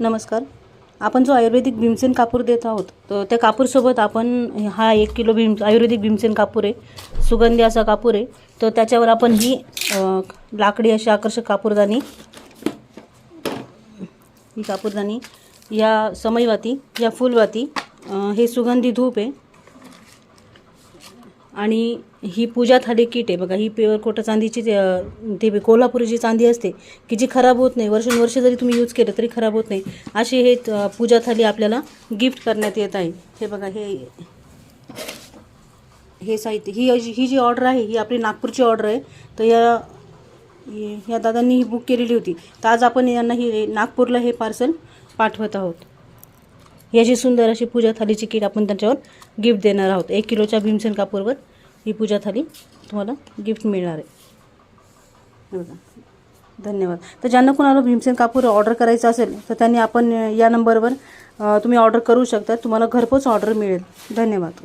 नमस्कार. आपण जो आयुर्वेदिक भीमसेन कापूर देत आहोत तर त्या कापूरसोबत आपण हा एक किलो भीम आयुर्वेदिक भीमसेन कापूर आहे सुगंधी असा कापूर आहे. तर त्याच्यावर आपण ही लाकडी अशी आकर्षक कापूरदानी ही कापूरदानी या समईवाती या फुलवाती हे सुगंधी धूप आहे. आणि ही पूजा थाली किट आहे. बघा ही प्युअर कोटा चांदीची ते, कोल्हापुरी जी चांदी असते की जी खराब होत नाही. वर्षानुवर्ष जरी तुम्ही यूज केलं तरी खराब होत नाही. अशी हे पूजा थाली आपल्याला गिफ्ट करण्यात येत आहे. हे बघा हे हे साहित्य ही ही जी ऑर्डर आहे ही आपली नागपूरची ऑर्डर आहे. तर या या दादांनी ही बुक केलेली होती. तर आज आपण यांना ही नागपूरला हे पार्सल पाठवत आहोत. याची सुंदर अशी पूजा थालीची किट आपण त्यांच्यावर गिफ्ट देणार आहोत. एक किलोच्या भीमसेन कापूरवर ही पूजा थाली तुम्हाला गिफ्ट मिळणार आहे. बघा. धन्यवाद. तर ज्यांना कोणाला भीमसेन कापूर ऑर्डर करायचं असेल तर त्यांनी आपण या नंबरवर तुम्ही ऑर्डर करू शकता. तुम्हाला घरपोच ऑर्डर मिळेल. धन्यवाद.